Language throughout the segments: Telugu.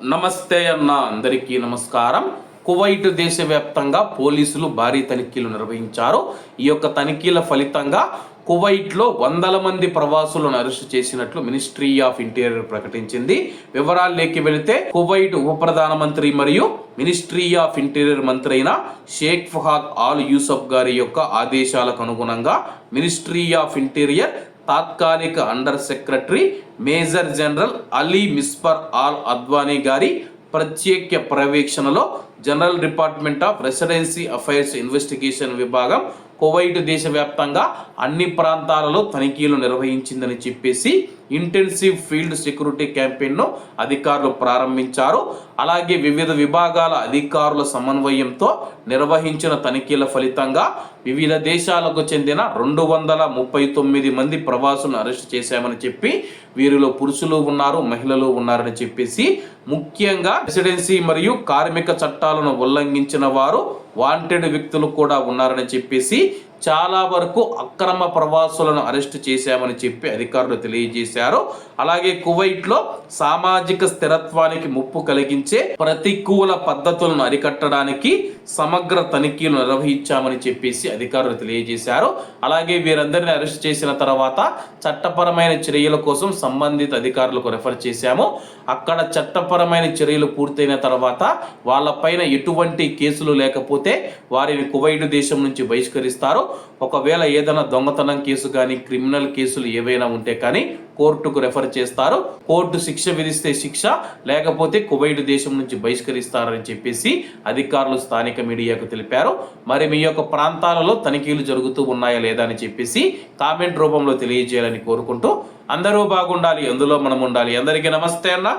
నమస్తే అన్న అందరికీ నమస్కారం. కువైట్ దేశవ్యాప్తంగా పోలీసులు భారీ తనిఖీలు నిర్వహించారు. ఈ యొక్క తనిఖీల ఫలితంగా కువైట్లో వందల మంది ప్రవాసులను అరెస్టు చేసినట్లు మినిస్ట్రీ ఆఫ్ ఇంటీరియర్ ప్రకటించింది. వివరాల్లోకి వెళితే కువైట్ ఉప ప్రధానమంత్రి మరియు మినిస్ట్రీ ఆఫ్ ఇంటీరియర్ మంత్రి అయిన షేక్ ఫహాద్ ఆల్ యూసఫ్ గారి యొక్క ఆదేశాలకు అనుగుణంగా మినిస్ట్రీ ఆఫ్ ఇంటీరియర్ తాత్కాలిక under secretary major general Ali Misfer Al Adwani గారి ప్రత్యేక పర్యవేక్షణలో general department of residency affairs investigation విభాగం కువైట్ దేశవ్యాప్తంగా అన్ని ప్రాంతాలలో తనిఖీలు నిర్వహించిందని చెప్పేసి ఇంటెన్సివ్ ఫీల్డ్ సెక్యూరిటీ క్యాంపెయిన్ను అధికారులు ప్రారంభించారు. అలాగే వివిధ విభాగాల అధికారుల సమన్వయంతో నిర్వహించిన తనిఖీల ఫలితంగా వివిధ దేశాలకు చెందిన రెండు వందల ముప్పై తొమ్మిది మంది ప్రవాసులను అరెస్ట్ చేశామని చెప్పి వీరిలో పురుషులు ఉన్నారు మహిళలు ఉన్నారని చెప్పేసి ముఖ్యంగా రెసిడెన్సీ మరియు కార్మిక చట్టాలను ఉల్లంఘించిన వారు వాంటెడ్ వ్యక్తులు కూడా ఉన్నారని చెప్పేసి చాలా వరకు అక్రమ ప్రవాసులను అరెస్ట్ చేశామని చెప్పి అధికారులు తెలియజేశారు. అలాగే కువైట్లో సామాజిక స్థిరత్వానికి ముప్పు కలిగించే ప్రతికూల పద్ధతులను అరికట్టడానికి సమగ్ర తనిఖీలు నిర్వహించామని చెప్పేసి అధికారులు తెలియజేశారు. అలాగే వీరందరిని అరెస్ట్ చేసిన తర్వాత చట్టపరమైన చర్యల కోసం సంబంధిత అధికారులకు రెఫర్ చేశాము. అక్కడ చట్టపరమైన చర్యలు పూర్తయిన తర్వాత వాళ్ళపైన ఎటువంటి కేసులు లేకపోతే వారిని కువైట్ దేశం నుంచి బహిష్కరిస్తారు. ఒకవేళ ఏదైనా దొంగతనం కేసు కానీ క్రిమినల్ కేసులు ఏవైనా ఉంటే కానీ కోర్టుకు రెఫర్ చేస్తారు. కోర్టు శిక్ష విధిస్తే శిక్ష లేకపోతే కువైట్ దేశం నుంచి బహిష్కరిస్తారని చెప్పేసి అధికారులు స్థానిక మీడియాకు తెలిపారు. మరి మీ యొక్క ప్రాంతాలలో తనిఖీలు జరుగుతూ ఉన్నాయా లేదా అని చెప్పేసి కామెంట్ రూపంలో తెలియజేయాలని కోరుకుంటూ అందరూ బాగుండాలి అందులో మనం ఉండాలి. అందరికీ నమస్తే అన్న.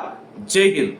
జై హింద్.